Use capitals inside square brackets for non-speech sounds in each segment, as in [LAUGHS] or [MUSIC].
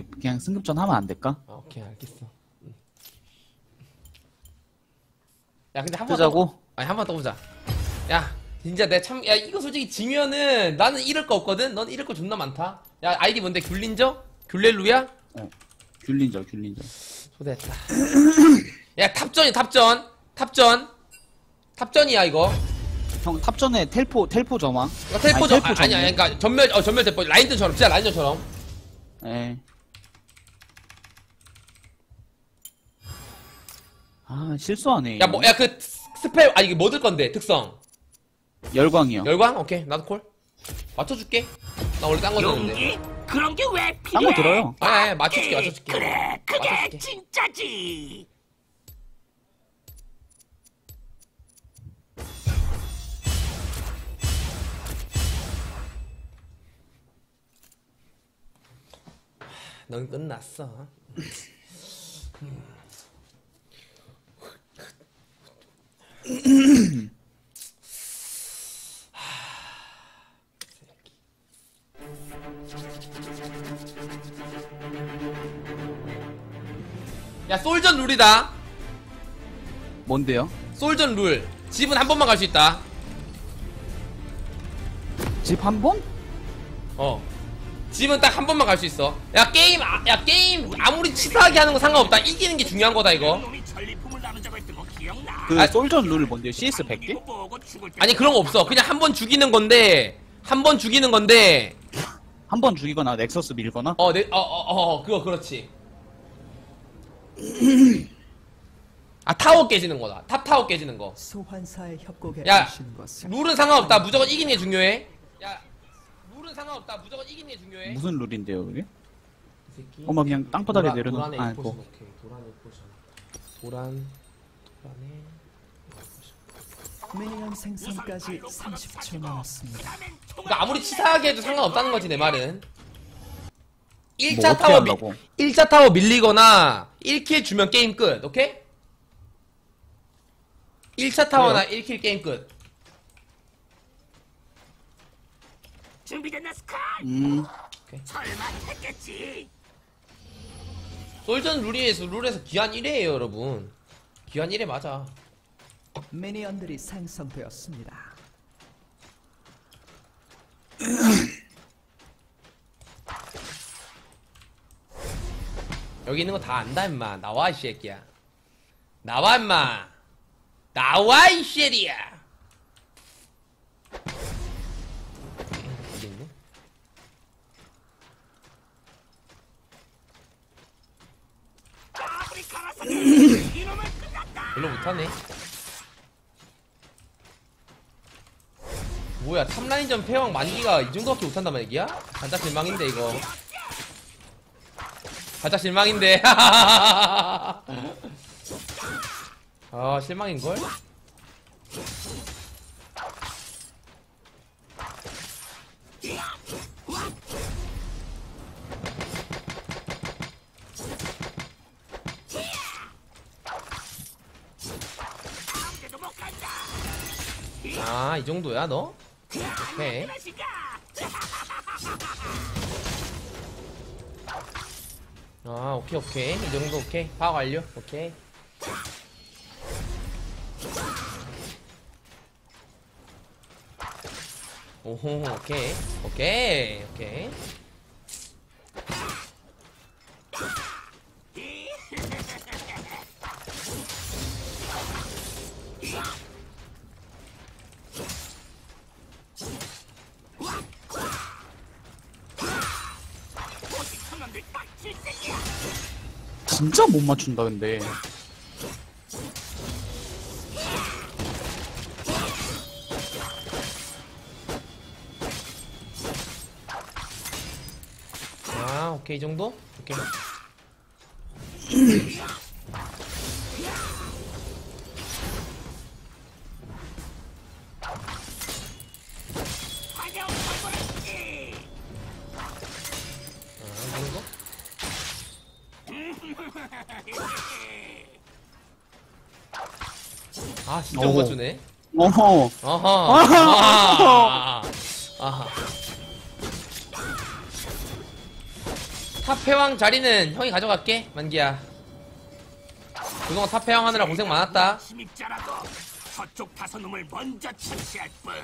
우리 그냥 승급전 하면 안 될까? 아, 오케이 알겠어. 응. 야 근데 한번 뜨자고? 아니 한 번 더 보자. 야 진짜 내 참 야 이거 솔직히 지면은 나는 잃을 거 없거든. 넌 잃을 거 존나 많다. 야 아이디 뭔데 귤린저? 귤렐루야? 귤린저, 귤린저. 초대했다. 야 탑전이 탑전 탑전 탑전이야 이거. 형, 탑전에 텔포, 텔포 점화. 이거 텔포전 아니, 텔포 아, 아니 아니 그러니까 전멸 어 전멸 텔포 라인전처럼 진짜 라인전처럼. 예. 아, 실수하네. 야 뭐 야 그 스펠 아 이게 뭐 들 건데 특성 열광이요. 열광 오케이 나도 콜 맞춰줄게. 나 원래 딴거 들었는데. 용기? 그런 게 왜 필요해? 딴거 들어요. 아니 아니 맞춰줄게 맞춰줄게. 그래, 그게 맞춰줄게. 진짜지. 넌 끝났어. 룰이다. 뭔데요? 솔전 룰. 집은 한 번만 갈 수 있다. 집 한 번? 어. 집은 딱 한 번만 갈 수 있어. 야 게임 아, 야 게임 아무리 치사하게 하는 거 상관없다. 이기는 게 중요한 거다 이거. 그 아, 솔전 룰 뭔데요? CS 100개? 이거 보고 죽을 때 아니 그런 거 없어. 그냥 한 번 죽이는 건데 한 번 죽이는 건데 한 번 죽이거나 넥서스 밀거나? 어, 네, 어, 어, 어, 그거 그렇지. [CLEARS THROAT] 아 타워 깨지는 거다. 탑 타워 깨지는 거. 소환사의 협곡에 야, 룰은 상관없다. 무조건 이기는 게 중요해. 야, 룰은 상관없다. 무조건 이기는 게 중요해. 무슨 룰인데요, 그게? 어머, 그냥 땅바닥에 도란- 내려놓- 도란에 아, 이 포션 뭐. 오케이. 도란에 이 포션. 도란, 도란에. 미니언 생성까지 30초 남았습니다. 그러니까 아무리 치사하게 해도 상관없다는 거지 내 말은. 1차 뭐 타워 밀, 하려고? 1차 타워 밀리거나 1킬 주면 게임 끝. 오케이? 1차 타워나 1킬 게임 끝. 준비됐나 스카? 음, 설마 했겠지? 솔전 룰에서 룰에서 기한 1회에요 여러분. 기한 1회 맞아. 미니언들이 생성되었습니다. [CLEARS THROAT] 여기 있는 거 다 안다 임마. 나와 이 새끼야. 나와 임마. 나와 이 쉐리야. 어디 끝났다. 별로 못하네. 뭐야 탑라인전 패왕 만기가 이 정도밖에 못한단 말이야? 살짝 실망인데 이거. 살짝 실망인데. [LAUGHS] 아 실망인걸? 아 이 정도야 너? 오케이. 아 오케이 오케이. 이 정도 오케이. 파악 완료. 오케이. 오호 오케이. 오케이 오케이 진짜 못 맞춘다, 근데. 아 오케이 이 정도 오케이 아 진짜 못 오. 맞추네 어허. 어허 아하 아하 탑회왕 자리는 형이 가져갈게 만기야 그동안 탑회왕 하느라 고생 많았다 침입자라도 저쪽 다섯 놈을 먼저 처치할 뿐.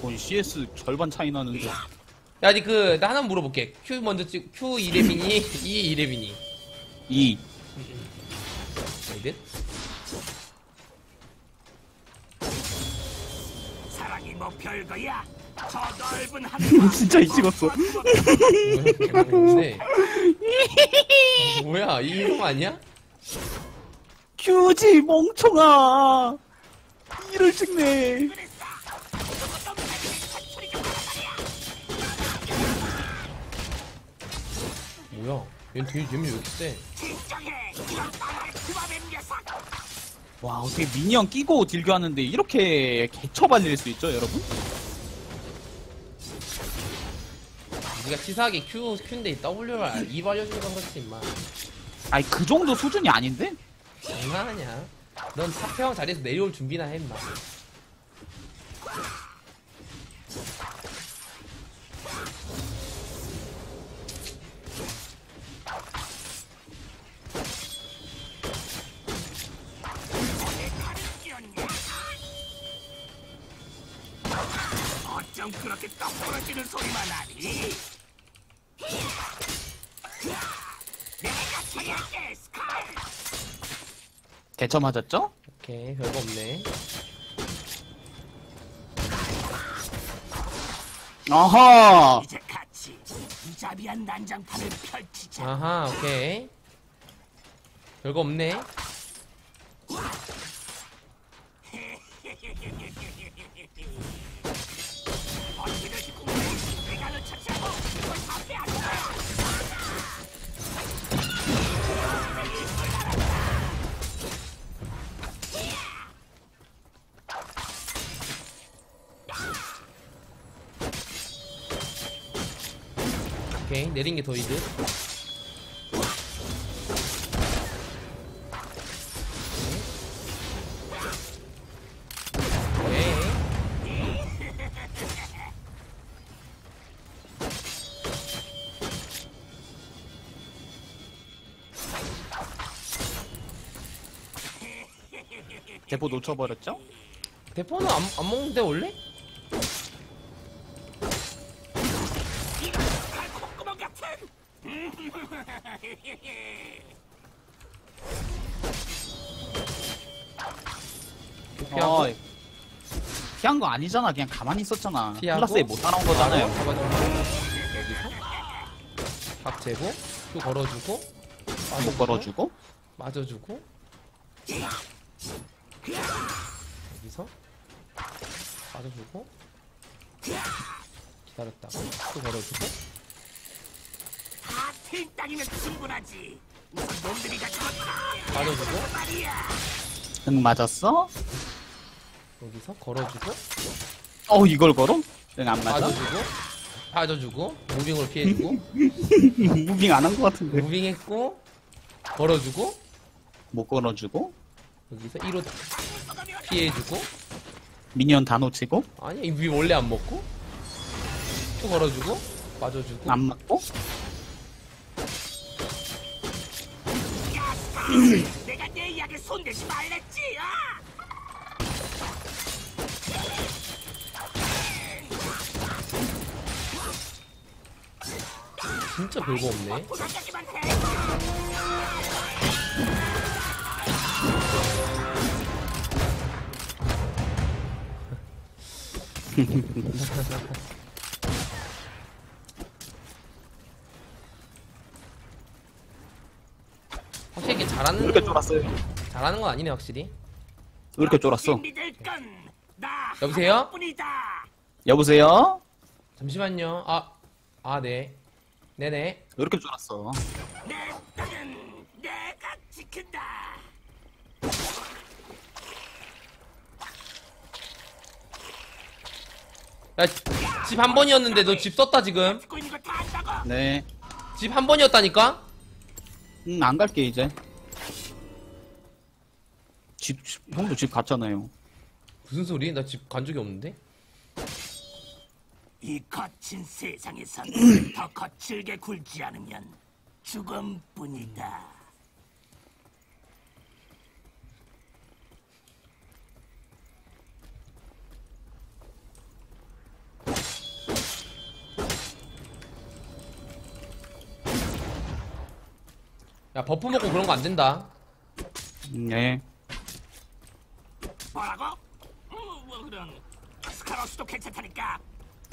본 CS 절반 차이 나는데. 야, 니 그, 나 하나 물어볼게. Q 먼저 찍, Q 이레빈이, [LAUGHS] E 이레빈이. 이. 아니든? 사랑이 뭐 별거야? 저 넓은 하늘과 진짜 이 찍었어. 근데 [LAUGHS] 뭐야, 이형 아니야? 큐지 멍청아. 이를 찍네. 뭐야? 얘는 되게 재미 왜 이렇게 세? 와 어떻게 미니언 끼고 딜교하는데 이렇게 개처발릴 수 있죠 여러분? 니가 치사하게 Q, Q인데 W를 E 알려주니까 그렇지, 임마. 아니 그 정도 수준이 아닌데? 장난하냐? 넌 탑회왕 자리에서 내려올 준비나 해, 임마. 어쩜 그렇게 떡 부러지는 소리만 하니? 내가 처리할게, 스칼. 개처 맞았죠? 오케이, 별거 없네. 아하. 이제 같이 이자비한 난장판을 펼치자. 아하, 오케이. 별거 없네. 내린 게 더 이득. 대포 놓쳐버렸죠? 대포는 안, 안 먹는데, 원래? 피한 거 아니잖아 그냥 가만히 있었잖아 피하고. 플러스에 못 따라온 거잖아요 잡아주고. 여기서. 밥 재고. 또 걸어주고. 못 걸어주고 맞아주고. 여기서. 맞아주고. 기다렸다가. 또 걸어주고. 다 ทิ้땅이면 충분하지. 우선 놈들이 다 죽었다. 맞아주고. 응 맞았어? 여기서 걸어주고. 어 이걸 걸어? 응안 맞아? 맞아주고. 빠져주고. 무빙으로 피해주고. [LAUGHS] 무빙 안한거 같은데 무빙했고. 걸어주고. 못 걸어주고 여기서 1호 피해주고. 미니언 다 놓치고 아니, 이 원래 안 먹고. 또 걸어주고. 맞아주고. 안 맞고 내가 내 이야기 손대지 말랬지. 아! 진짜 별거 없네. [LAUGHS] 확실히 이게 잘하는, 왜 이렇게 쫄았어요? 잘하는 건 아니네, 확실히. 왜 이렇게 쫄았어? 여보세요? 여보세요? 잠시만요. 아, 아, 네. 네네. 왜 이렇게 쫄았어? 내 땅은 내가 지킨다. 야, 집 한 번이었는데 너 집 썼다, 지금. 듣고 있는 거다 안다고. 네. 집 한 번이었다니까? 응, 안 갈게, 이제. 집, 집- 형도 집 갔잖아요. 무슨 소리? 나 집 간 적이 없는데? 이 거친 세상에선 [CLEARS THROAT] 더 거칠게 굴지 않으면 죽음뿐이다. 야 버프 먹고 그런 거 안 된다 네. 뭐라고? 음, 뭐 그런 스카로스도 괜찮다니까.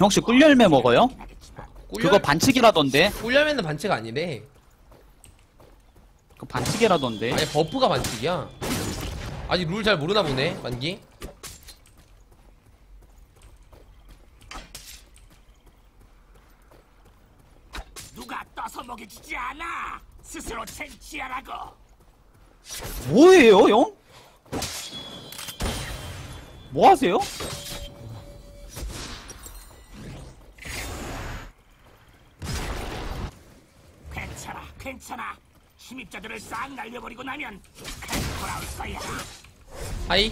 혹시 꿀열매 먹어요? 하겠지만 그거 반칙이라던데. 꿀열매는 반칙 아니래 그 반칙이라던데. 아니 버프가 반칙이야 아직 룰 잘 모르나 보네 만기 누가 떠서 먹여주지 않아. 스스로 쟁취하라고. 뭐예요, 형? 뭐 하세요? 괜찮아. 침입자들을 싹 날려버리고 나면 칼 돌아올 거야. 하이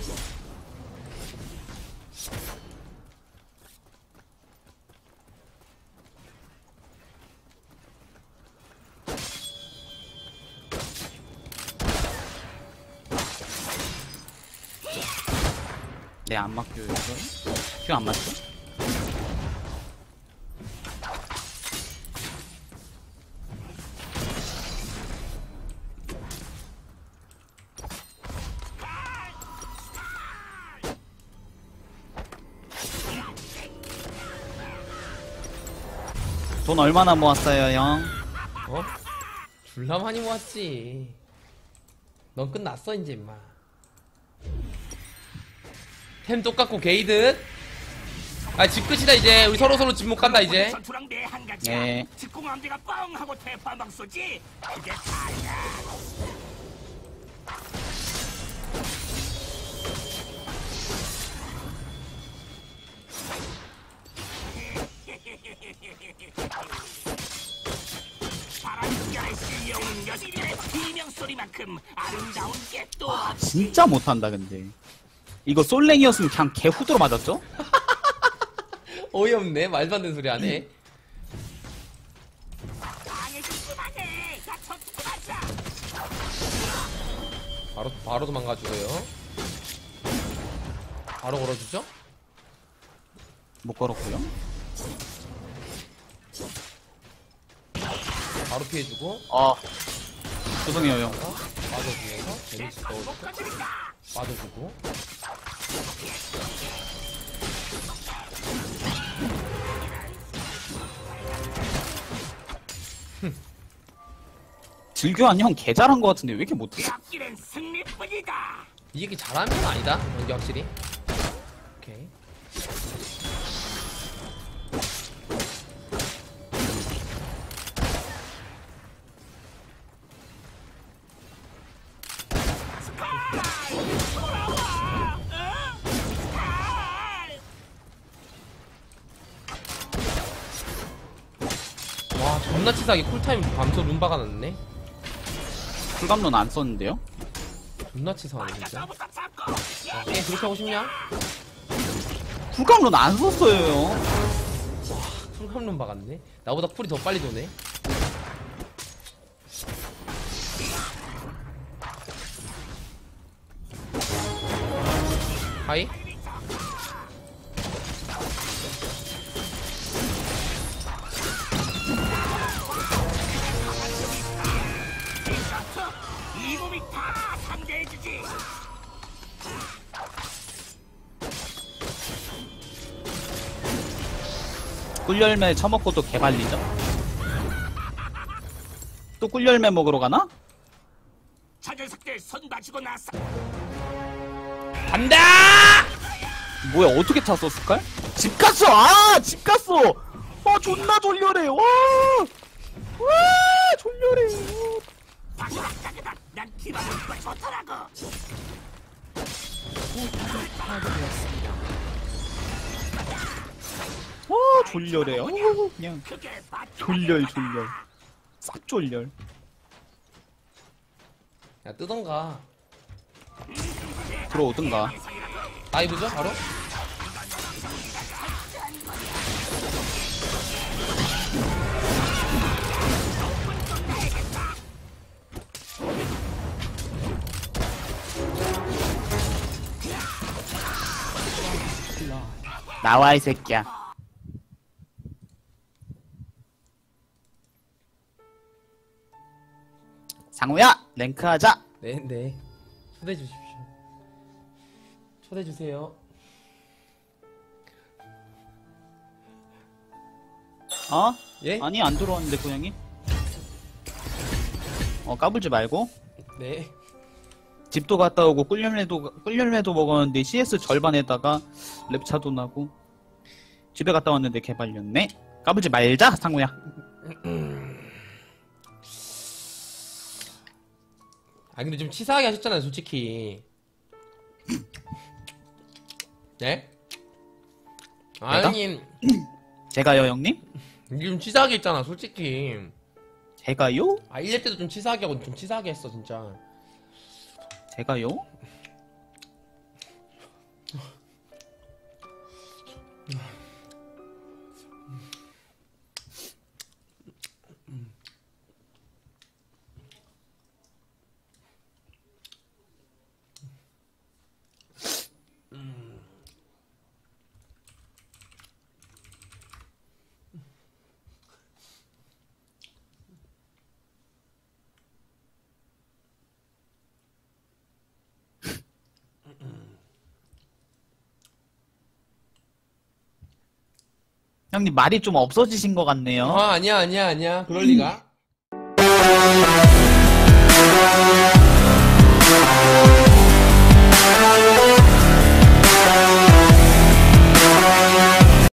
네, 안 맡겨요, 이거. 큐안 맞죠? 돈 얼마나 모았어요, 형? 어? 졸라 많이 모았지 넌 끝났어 이제 임마 템 똑같고 게이드 아집 끝이다 이제 우리 서로 서로 집 못 간다 이제 가지야. 네. 직공함대가 뻥 하고 대파방 쏘지. 그게 다야. 만큼 아름다운 게또 없지. 진짜 못한다, 근데. 이거 솔랭이었으면 그냥 개 후드로 맞았죠? [LAUGHS] 어이없네 말도 안 되는 소리 그만자. 바로 바로 도망가주고요 바로 걸어주죠 못 걸었고요. 바로 피해주고 아, 죄송해요, 형. 빠져주면서 데미지 넣어주고 빠져주고 질교한 형 개 잘한 것 같은데 왜 이렇게 못해? 이 얘기 잘하는 건 아니다 여기 확실히 오케이 와 존나 치사하게 쿨타임 밤새 룸바가 났네 풀감론 안 썼는데요? 존나 치사하네 진짜. 아, 게임 그렇게 하고 싶냐? 풀감론 안 썼어요, 형. 쿨감 룸바 같네 나보다 쿨이 더 빨리 도네 하이 이 꿀열매 처먹고 또 개발리죠? 또 꿀열매 먹으러 가나? 저 녀석들 손 다치고 나서 간다! 뭐야, 어떻게 찼어, 스칼? 집 갔어! 아! 집 갔어! 아, 존나 졸려래! 와! 와! 졸려래! 따그닥따그닥 난 기분이 좋더라고. 어 졸렬해 어 그냥 졸렬 졸렬. 싹 졸렬. 야 뜨던가. 들어오든가. 다이브죠 바로? 나와 이 새끼야. 상우야 랭크하자. 네, 네. 초대해 주십시오. 초대해 주세요. 어? 예? 아니 안 들어왔는데 고양이. 어 까불지 말고. 네. 집도 갔다 오고 꿀열매도 꿀열매도 먹었는데 CS 절반에다가 랩차도 나고 집에 갔다 왔는데 개발렸네. 까불지 말자 상우야. 아 근데 좀 치사하게 하셨잖아요, 솔직히. 네? 아니, 제가요 형님? 이게 좀 치사하게 했잖아, 솔직히. 제가요? 아, 1렙 때도 좀 치사하게 하고 좀 치사하게 했어, 진짜. 제가요? 형님 말이 좀 없어지신 것 같네요. 아, 아니야, 아니야, 아니야. 그럴 리가.